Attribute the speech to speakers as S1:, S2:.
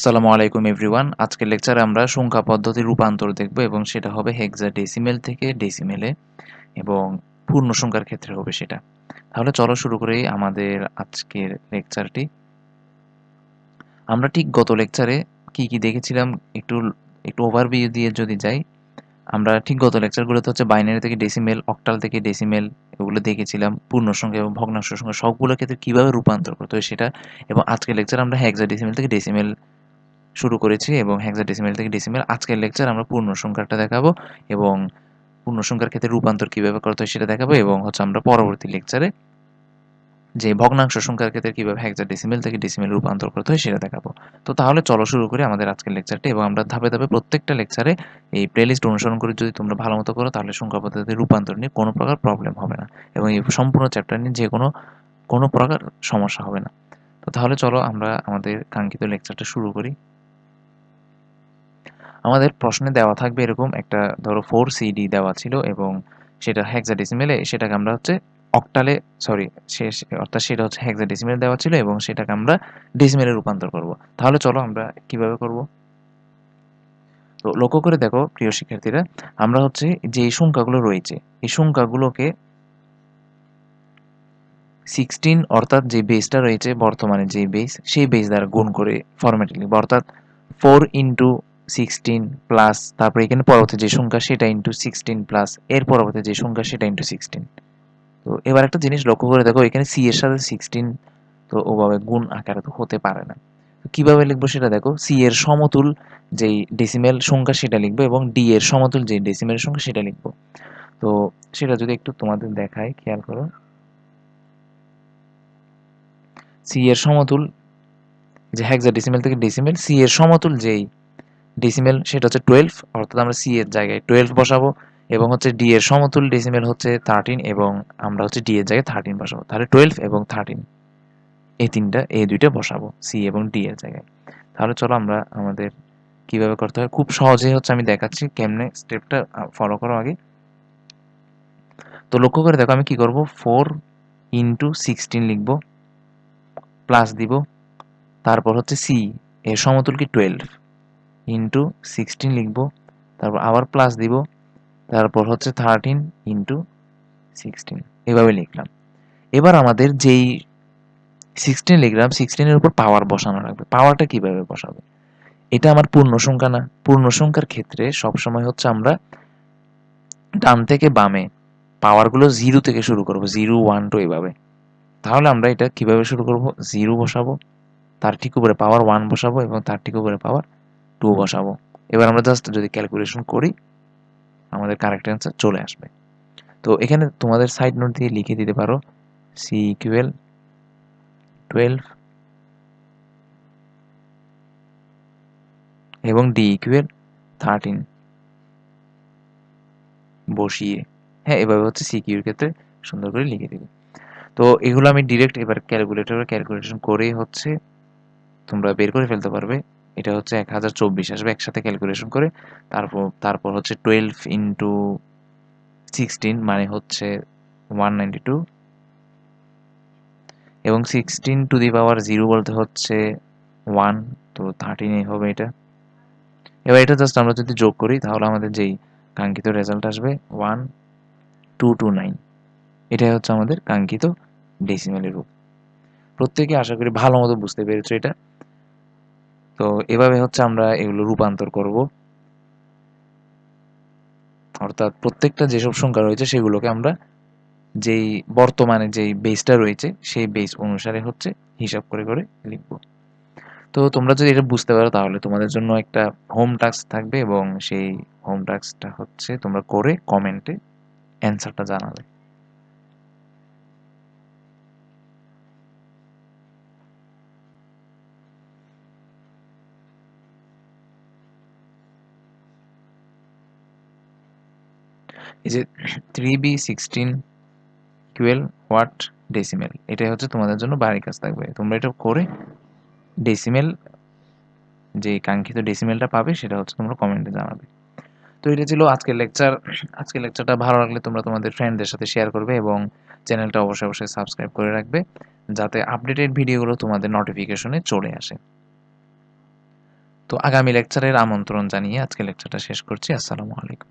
S1: আসসালামু আলাইকুম এভরিওয়ান আজকের লেকচারে আমরা সংখ্যা পদ্ধতির রূপান্তর দেখব এবং সেটা হবে হেক্সা ডেসিমেল থেকে ডেসিমেলে এবং পূর্ণ সংখ্যার ক্ষেত্রে হবে সেটা। তাহলে চলো শুরু করি আমাদের আজকের লেকচারটি আমরা ঠিক গত লেকচারে কি কি দেখেছিলাম একটু একটু ওভারভিউ দিয়ে যদি যাই, আমরা ঠিক গত লেকচারগুলোতে হচ্ছে বাইনারি থেকে ডেসিমেল অক্টাল থেকে ডেসিমেল এগুলো দেখেছিলাম পূর্ণ সংখ্যা এবং ভগ্নাংশ সংখ্যা সবগুলোর ক্ষেত্রে কীভাবে রূপান্তর করতে হয় সেটা, এবং আজকের লেকচার আমরা হেক্সা ডেসিমেল থেকে ডেসিমেল শুরু করেছি এবং হেক্সা ডেসিমেল থেকে ডেসিমেল আজকের লেকচার আমরা পূর্ণ সংখ্যাটা দেখাবো এবং পূর্ণ সংখ্যার ক্ষেত্রে রূপান্তর কীভাবে করতে হয় সেটা দেখাবো এবং হচ্ছে আমরা পরবর্তী লেকচারে যে ভগ্নাংশ সংখ্যার ক্ষেত্রে কীভাবে হেক্সা ডেসিমেল থেকে ডেসিমেল রূপান্তর করতে হয় সেটা দেখাবো। তো তাহলে চলো শুরু করি আমাদের আজকের লেকচারটি এবং আমরা ধাপে ধাপে প্রত্যেকটা লেকচারে এই প্লেলিস্ট অনুসরণ করে যদি তোমরা ভালো মতো করো তাহলে সংখ্যা পদ্ধতির রূপান্তর নিয়ে কোনো প্রকার প্রবলেম হবে না এবং এই সম্পূর্ণ চ্যাপ্টার নিয়ে যে কোনো কোনো প্রকার সমস্যা হবে না। তো তাহলে চলো আমরা আমাদের কাঙ্ক্ষিত লেকচারটা শুরু করি। আমাদের প্রশ্নে দেওয়া থাকবে এরকম একটা, ধরো ফোর সিডি দেওয়া ছিল এবং সেটা হেক্সাডেসিমেলে সেটাকে আমরা হচ্ছে অক্টালে সরি শেষ অর্থাৎ সেটা হচ্ছে হেক্সাডেসিমেল দেওয়া ছিল এবং সেটাকে আমরা ডেসিমেলে রূপান্তর করব। তাহলে চলো আমরা কীভাবে করব? তো লক্ষ্য করে দেখো, প্রিয় শিক্ষার্থীরা, আমরা হচ্ছে যে সংখ্যাগুলো রয়েছে, এই সংখ্যাগুলোকে সিক্সটিন অর্থাৎ যে বেসটা রয়েছে বর্তমানে যে বেস সেই বেস দ্বারা গুণ করে ফরম্যাটে লিখব অর্থাৎ ফোর ইন্টু সিক্সটিন প্লাস তারপরে এখানে পরবর্তী যে সংখ্যা সেটা ইন্টু সিক্সটিন প্লাস এর পরবর্তী যে সংখ্যা সেটা ইন্টু সিক্সটিন তো এবার একটা জিনিস লক্ষ্য করে দেখো, এখানে সি এর সাথে সিক্সটিন তো ওভাবে গুণ আকারে তো হতে পারে না। কীভাবে লিখব সেটা দেখো সি এর সমতুল যেই ডেসিমেল সংখ্যা সেটা লিখব এবং ডি এর সমতুল যে ডেসিমেল সংখ্যা সেটা লিখব। তো সেটা যদি একটু তোমাদের দেখায় খেয়াল করো। সি এর সমতুল যে হেক্সা ডেসিমেল থেকে ডেসিমেল সি এর সমতুল যেই ডেসিমেল সেটা হচ্ছে টুয়েলভ অর্থাৎ আমরা সি এর জায়গায় টুয়েলভ বসাবো, এবং হচ্ছে ডি এর সমতুল ডেসিমেল হচ্ছে থার্টিন এবং আমরা হচ্ছে ডি এর জায়গায় থার্টিন বসাবো। তাহলে টুয়েলভ এবং থার্টিন এই তিনটা, এই দুইটা বসাবো সি এবং ডি এর জায়গায়। তাহলে চলো আমরা আমাদের কীভাবে করতে হয়? খুব সহজেই হচ্ছে আমি দেখাচ্ছি কেমনে স্টেপটা ফলো করো আগে। তো লক্ষ্য করে দেখো আমি কি করব? ফোর ইন্টু সিক্সটিন লিখব প্লাস দিব, তারপর হচ্ছে সি এর সমতুল কি টুয়েলভ ইন্টু সিক্সটিন লিখব, তারপর আবার প্লাস দিব, তারপর হচ্ছে থার্টিন ইন্টু সিক্সটিন এভাবে লিখলাম। এবার আমাদের যেই সিক্সটিন লিখলাম সিক্সটিনের উপর পাওয়ার বসানো লাগবে। পাওয়ারটা কীভাবে বসাবে? এটা আমার পূর্ণ সংখ্যা না। পূর্ণ সংখ্যার ক্ষেত্রে সবসময় হচ্ছে আমরা ডান থেকে বামে পাওয়ারগুলো জিরো থেকে শুরু করব জিরো ওয়ান টু এভাবে। তাহলে আমরা এটা কীভাবে শুরু করব? জিরো বসাবো, তার ঠিক উপরে পাওয়ার ওয়ান বসাবো এবং তার ঠিক উপরে পাওয়ার টু বসাবো। এবার আমরা জাস্ট যদি ক্যালকুলেশন করি, আমাদের কারেক্ট অ্যান্সার চলে আসবে। তো এখানে তোমাদের সাইড নোট দিয়ে লিখে দিতে পারো সি ইকুয়েল টুয়েলভ এবং ডি ইকুয়েল থার্টিন বসিয়ে। হ্যাঁ এভাবে হচ্ছে সিকিউর ক্ষেত্রে সুন্দর করে লিখে দেবে। তো এগুলো আমি ডিরেক্ট এবার ক্যালকুলেটরে ক্যালকুলেশন করেই হচ্ছে তোমরা বের করে ফেলতে পারবে। এটা হচ্ছে এক হাজার চব্বিশ। আসবে একসাথে ক্যালকুলেশন করে। তারপর তারপর হচ্ছে টুয়েলভ ইন্টু সিক্সটিন মানে হচ্ছে ওয়ান নাইনটি টু এবং sixteen to the power zero বলতে হচ্ছে ওয়ান তো থার্টিনে হবে এটা। এবার এটা জাস্ট আমরা যদি যোগ করি, তাহলে আমাদের যেই কাঙ্ক্ষিত রেজাল্ট আসবে ওয়ান টু টু নাইন এটাই হচ্ছে আমাদের কাঙ্ক্ষিত ডেসিমেলের রূপ। প্রত্যেকে আশা করি ভালো মতো বুঝতে পেরেছ এটা। তো এভাবে হচ্ছে আমরা এগুলো রূপান্তর করব। অর্থাৎ প্রত্যেকটা যেসব সংখ্যা রয়েছে সেগুলোকে আমরা যেই বর্তমানে যেই বেসটা রয়েছে সেই বেস অনুসারে হচ্ছে হিসাব করে করে লিখব। তো তোমরা যদি এটা বুঝতে পারো তাহলে তোমাদের জন্য একটা হোম টাস্ক থাকবে এবং সেই হোম টাস্কটা হচ্ছে তোমরা করে কমেন্টে অ্যান্সারটা জানাবে। এই যে three B sixteen equal what decimal এটাই হচ্ছে তোমাদের জন্য বাড়ির কাজ থাকবে। তোমরা এটা করে ডেসিমেল যে কাঙ্ক্ষিত ডেসিমেলটা পাবে, সেটা হচ্ছে তোমরা কমেন্টে জানাবে। তো এটা ছিল আজকের লেকচার আজকের লেকচারটা ভালো লাগলে তোমরা তোমাদের ফ্রেন্ডদের সাথে শেয়ার করবে এবং চ্যানেলটা অবশ্যই অবশ্যই সাবস্ক্রাইব করে রাখবে, যাতে আপডেটেড ভিডিওগুলো তোমাদের নোটিফিকেশনে চলে আসে। তো আগামী লেকচারের আমন্ত্রণ জানিয়ে আজকে লেকচারটা শেষ করছি। আসসালামু আলাইকুম।